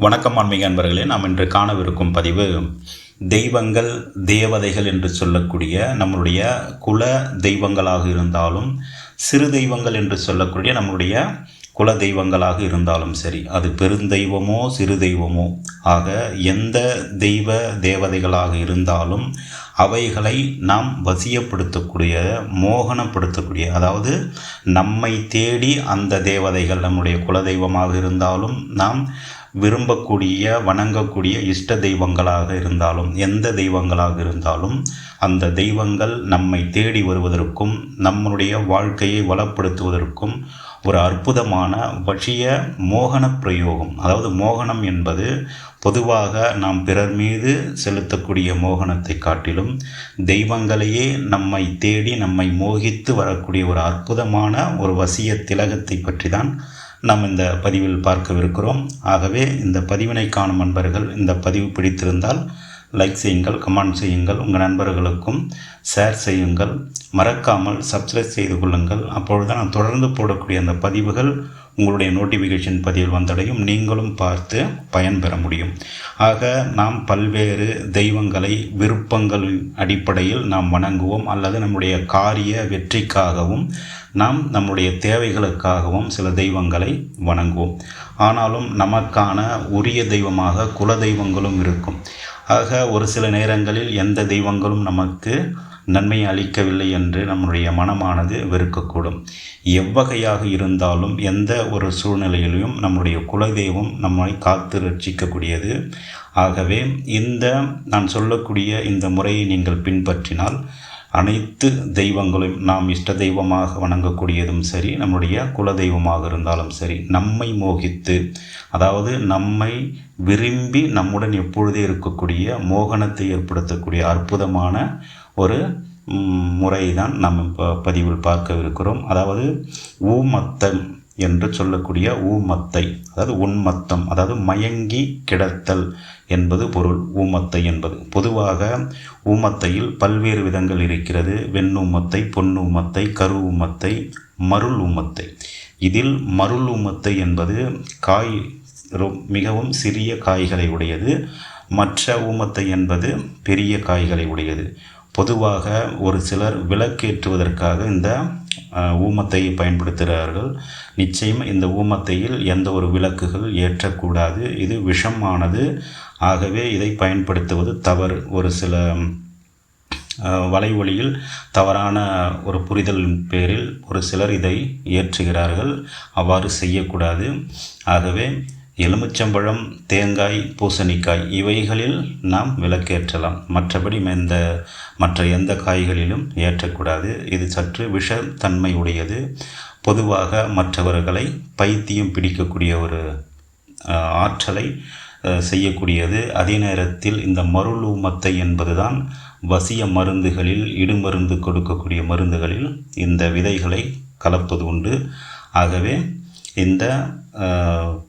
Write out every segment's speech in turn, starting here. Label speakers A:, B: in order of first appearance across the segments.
A: வணக்கம் ஆன்மீக அன்பர்களே. நாம் இன்று காணவிருக்கும் பதிவு தெய்வங்கள் தேவதைகள் என்று சொல்லக்கூடிய நம்மளுடைய குல தெய்வங்களாக இருந்தாலும் சிறு தெய்வங்கள் என்று சொல்லக்கூடிய நம்மளுடைய குல தெய்வங்களாக இருந்தாலும் சரி அது பெருந்தெய்வமோ சிறு தெய்வமோ ஆக எந்த தெய்வ தேவதைகளாக இருந்தாலும் அவைகளை நாம் வசியப்படுத்தக்கூடிய மோகனப்படுத்தக்கூடிய அதாவது நம்மை தேடி அந்த தேவதைகள் நம்முடைய குலதெய்வமாக இருந்தாலும் நாம் விரும்பக்கூடிய வணங்கக்கூடிய இஷ்ட தெய்வங்களாக இருந்தாலும் எந்த தெய்வங்களாக இருந்தாலும் அந்த தெய்வங்கள் நம்மை தேடி வருவதற்கும் நம்முடைய வாழ்க்கையை வளப்படுத்துவதற்கும் ஒரு அற்புதமான வசிய மோகன பிரயோகம். அதாவது மோகனம் என்பது பொதுவாக நாம் பிறர் மீது செலுத்தக்கூடிய மோகனத்தை காட்டிலும் தெய்வங்களையே நம்மை தேடி நம்மை மோகித்து வரக்கூடிய ஒரு அற்புதமான ஒரு வசிய திலகத்தை பற்றி தான் நாம் இந்த பதிவில் பார்க்கவிருக்கிறோம். ஆகவே இந்த பதிவினை காணும் நண்பர்கள் இந்த பதிவு பிடித்திருந்தால் லைக் செய்யுங்கள் கமெண்ட் செய்யுங்கள் உங்கள் நண்பர்களுக்கும் ஷேர் செய்யுங்கள். மறக்காமல் சப்ஸ்கிரைப் செய்து கொள்ளுங்கள். அப்பொழுது நான் தொடர்ந்து போடக்கூடிய அந்த பதிவுகள் உங்களுடைய நோட்டிஃபிகேஷன் பதிவில் வந்தடையும். நீங்களும் பார்த்து பயன்பெற முடியும். ஆக நாம் பல்வேறு தெய்வங்களை விருப்பங்களின் அடிப்படையில் நாம் வணங்குவோம். அல்லது நம்முடைய காரிய வெற்றிக்காகவும் நாம் நம்முடைய தேவைகளுக்காகவும் சில தெய்வங்களை வணங்குவோம். ஆனாலும் நமக்கான உரிய தெய்வமாக குல தெய்வங்களும் இருக்கும். ஆக ஒரு சில நேரங்களில் எந்த தெய்வங்களும் நமக்கு நன்மை அளிக்கவில்லை என்று நம்முடைய மனமானது வெறுக்கக்கூடும். எவ்வகையாக இருந்தாலும் எந்த ஒரு சூழ்நிலையிலும் நம்முடைய குலதெய்வம் நம்மை காத்து ரட்சிக்கக்கூடியது. ஆகவே இந்த நான் சொல்லக்கூடிய இந்த முறையை நீங்கள் பின்பற்றினால் அனைத்து தெய்வங்களையும் நாம் இஷ்ட தெய்வமாக வணங்கக்கூடியதும் சரி நம்முடைய குல தெய்வமாக இருந்தாலும் சரி நம்மை மோகித்து அதாவது நம்மை விரும்பி நம்முடன் எப்பொழுதே இருக்கக்கூடிய மோகனத்தை ஏற்படுத்தக்கூடிய அற்புதமான ஒரு முறை தான் நாம் இப்போ பதிவில் பார்க்கவிருக்கிறோம். அதாவது ஊமத்தம். என்று சொல்லக்கூடிய ஊமத்தை அதாவது உண்மத்தம் அதாவது மயங்கி கிடத்தல் என்பது பொருள். ஊமத்தை என்பது பொதுவாக ஊமத்தையில் பல்வேறு விதங்கள் இருக்கிறது. வெண்ணூமத்தை பொன்னூமத்தை கரு மருள் ஊமத்தை. இதில் மருள் ஊமத்தை என்பது காய் மிகவும் சிறிய காய்களை உடையது. மற்ற ஊமத்தை என்பது பெரிய காய்களை உடையது. பொதுவாக ஒரு சிலர் விளக்கேற்றுவதற்காக இந்த ஊமத்தை பயன்படுத்துகிறார்கள். நிச்சயம் இந்த ஊமத்தையில் எந்த ஒரு விளக்குகள் ஏற்றக்கூடாது. இது விஷமானது. ஆகவே இதை பயன்படுத்துவது தவறு. ஒரு சில வலைவொலியில் தவறான ஒரு புரிதலின் பேரில் ஒரு சிலர் இதை ஏற்றுகிறார்கள். அவ்வாறு செய்யக்கூடாது. ஆகவே எலுமிச்சம்பழம் தேங்காய் பூசணிக்காய் இவைகளில் நாம் விளக்கேற்றலாம். மற்றபடி இந்த மற்ற எந்த காய்களிலும் ஏற்றக்கூடாது. இது சற்று விஷத்தன்மை உடையது பொதுவாக மற்றவர்களை பைத்தியம் பிடிக்கக்கூடிய ஒரு ஆற்றலை செய்யக்கூடியது. அதே நேரத்தில் இந்த மருளூமத்தை என்பதுதான் வசிய மருந்துகளில் இடுமருந்து கொடுக்கக்கூடிய மருந்துகளில் இந்த விதைகளை கலப்பது உண்டு. ஆகவே இந்த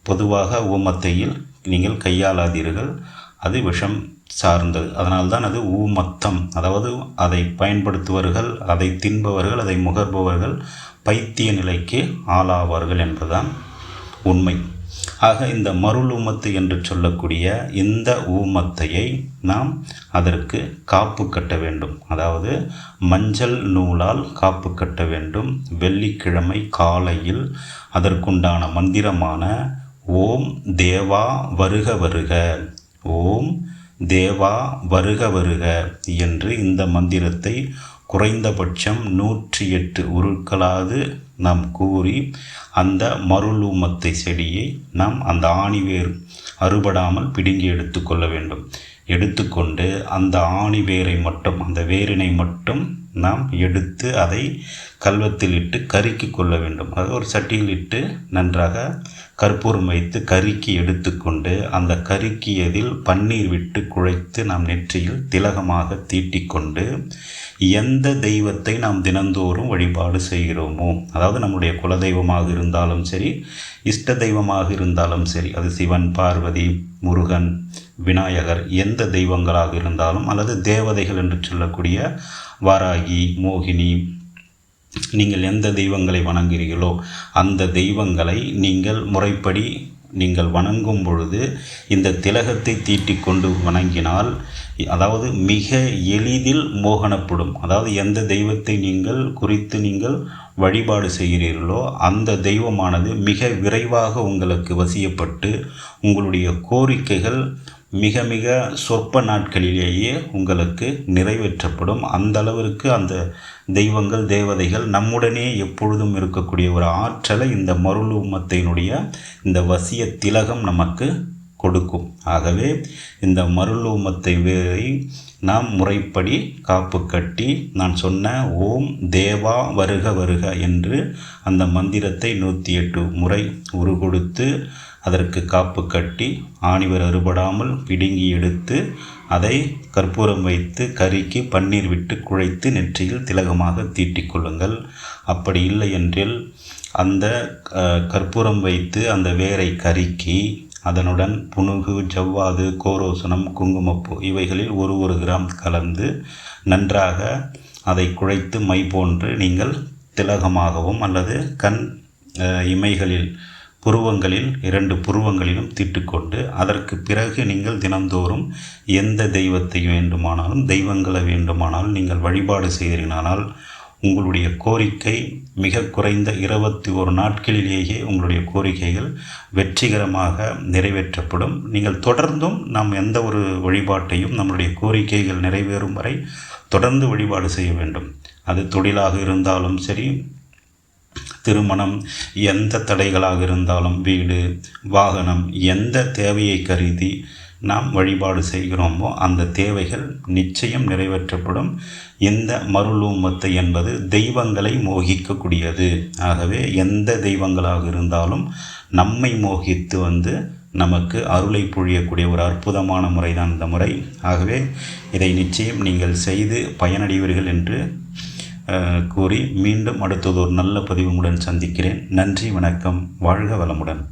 A: பொதுவாக ஊமத்தையில் நீங்கள் கையாளாதீர்கள். அது விஷம் சார்ந்தது. அதனால்தான் அது ஊமத்தம். அதாவது அதை பயன்படுத்துவர்கள் அதை தின்பவர்கள் அதை முகர்பவர்கள் பைத்திய நிலைக்கு ஆளாவார்கள் என்பதுதான் உண்மை. ஆக இந்த மருள் ஊமத்து என்று சொல்லக்கூடிய இந்த ஊமத்தையை நாம் அதற்கு காப்பு கட்ட வேண்டும். அதாவது மஞ்சள் நூலால் காப்பு கட்ட வேண்டும். வெள்ளிக்கிழமை காலையில் அதற்குண்டான மந்திரமான ஓம் தேவா வருக வருக ஓம் தேவா வருக வருக என்று இந்த மந்திரத்தை குறைந்தபட்சம் நூற்றி எட்டு உருக்களாவது நாம் கூறி அந்த மருளூமத்தை செடியை நாம் அந்த ஆணிவேர் அறுபடாமல் பிடுங்கி எடுத்துக்கொள்ள வேண்டும். எடுத்துக்கொண்டு அந்த ஆணி வேரை மட்டும் அந்த வேரினை மட்டும் நாம் எடுத்து அதை கல்வத்தில் இட்டு கருக்கி கொள்ள வேண்டும். அது ஒரு சட்டியில் இட்டு நன்றாக கற்பூரம் வைத்து கருக்கி எடுத்துக்கொண்டு அந்த கருக்கியதில் பன்னீர் விட்டு குழைத்து நாம் நெற்றியில் திலகமாக தீட்டிக்கொண்டு எந்த தெய்வத்தை நாம் தினந்தோறும் வழிபாடு செய்கிறோமோ அதாவது நம்முடைய குலதெய்வமாக இருந்தாலும் சரி இஷ்ட தெய்வமாக இருந்தாலும் சரி அது சிவன் பார்வதி முருகன் விநாயகர் எந்த தெய்வங்களாக இருந்தாலும் அல்லது தேவதைகள் என்று சொல்லக்கூடிய வாராகி மோகினி நீங்கள் எந்த தெய்வங்களை வணங்குகிறீர்களோ அந்த தெய்வங்களை நீங்கள் முறைப்படி நீங்கள் வணங்கும் பொழுது இந்த திலகத்தை தீட்டி கொண்டு வணங்கினால் அதாவது மிக எளிதில் மோகனப்படும் அதாவது எந்த தெய்வத்தை நீங்கள் குறித்து நீங்கள் வழிபாடு செய்கிறீர்களோ அந்த தெய்வமானது மிக விரைவாக உங்களுக்கு வசியப்பட்டு உங்களுடைய கோரிக்கைகள் மிக மிக சொற்ப நாட்களிலேயே உங்களுக்கு நிறைவேற்றப்படும். அந்த அளவிற்கு அந்த தெய்வங்கள் தேவதைகள் நம்முடனே எப்பொழுதும் இருக்கக்கூடிய ஒரு ஆற்றலை இந்த மருளுமத்தினுடைய இந்த வசிய திலகம் நமக்கு கொடுக்கும். ஆகவே இந்த மருளூமத்தை வேறி நாம் முறைப்படி காப்பு கட்டி நான் சொன்ன ஓம் தேவா வருக வருக என்று அந்த மந்திரத்தை நூற்றி எட்டு முறை உருகொடுத்து அதற்கு காப்பு கட்டி ஆணிவர் அறுபடாமல் பிடுங்கி எடுத்து அதை கற்பூரம் வைத்து கறிக்கு பன்னீர் விட்டு குழைத்து நெற்றியில் திலகமாக தீட்டிக்கொள்ளுங்கள் அப்படி இல்லை என்றில் அந்த கற்பூரம் வைத்து அந்த வேரை கருக்கி அதனுடன் புனுகு ஜவ்வாது கோரோசனம் குங்குமப்பூ இவைகளில் ஒரு ஒரு கிராம் கலந்து நன்றாக அதை குழைத்து மை போன்று நீங்கள் திலகமாகவும் அல்லது கண் இமைகளில் புருவங்களில் இரண்டு புருவங்களிலும் தீட்டுக்கொண்டு அதற்கு பிறகு நீங்கள் தினந்தோறும் எந்த தெய்வத்தை வேண்டுமானாலும் தெய்வங்களை வேண்டுமானாலும் நீங்கள் வழிபாடு செய்கிறீனால் உங்களுடைய கோரிக்கை மிக குறைந்த இருபத்தி ஒரு நாட்களிலேயே உங்களுடைய கோரிக்கைகள் வெற்றிகரமாக நிறைவேற்றப்படும். நீங்கள் தொடர்ந்தும் நாம் எந்த ஒரு வழிபாட்டையும் நம்மளுடைய கோரிக்கைகள் நிறைவேறும் வரை தொடர்ந்து வழிபாடு செய்ய வேண்டும். அது தொழிலாக இருந்தாலும் சரி திருமணம் எந்த தடைகளாக இருந்தாலும் வீடு வாகனம் எந்த தேவையை கருதி நாம் வழிபாடு செய்கிறோமோ அந்த தேவைகள் நிச்சயம் நிறைவேற்றப்படும். இந்த மருளூமத்தை என்பது தெய்வங்களை மோகிக்கக்கூடியது. ஆகவே எந்த தெய்வங்களாக இருந்தாலும் நம்மை மோகித்து வந்து நமக்கு அருளை பொழியக்கூடிய ஒரு அற்புதமான முறை தான் இந்த முறை. ஆகவே இதை நிச்சயம் நீங்கள் செய்து பயனடைவீர்கள் என்று கூறி மீண்டும் அடுத்தது ஒரு நல்ல பதிவுடன் சந்திக்கிறேன். நன்றி வணக்கம். வாழ்க வளமுடன்.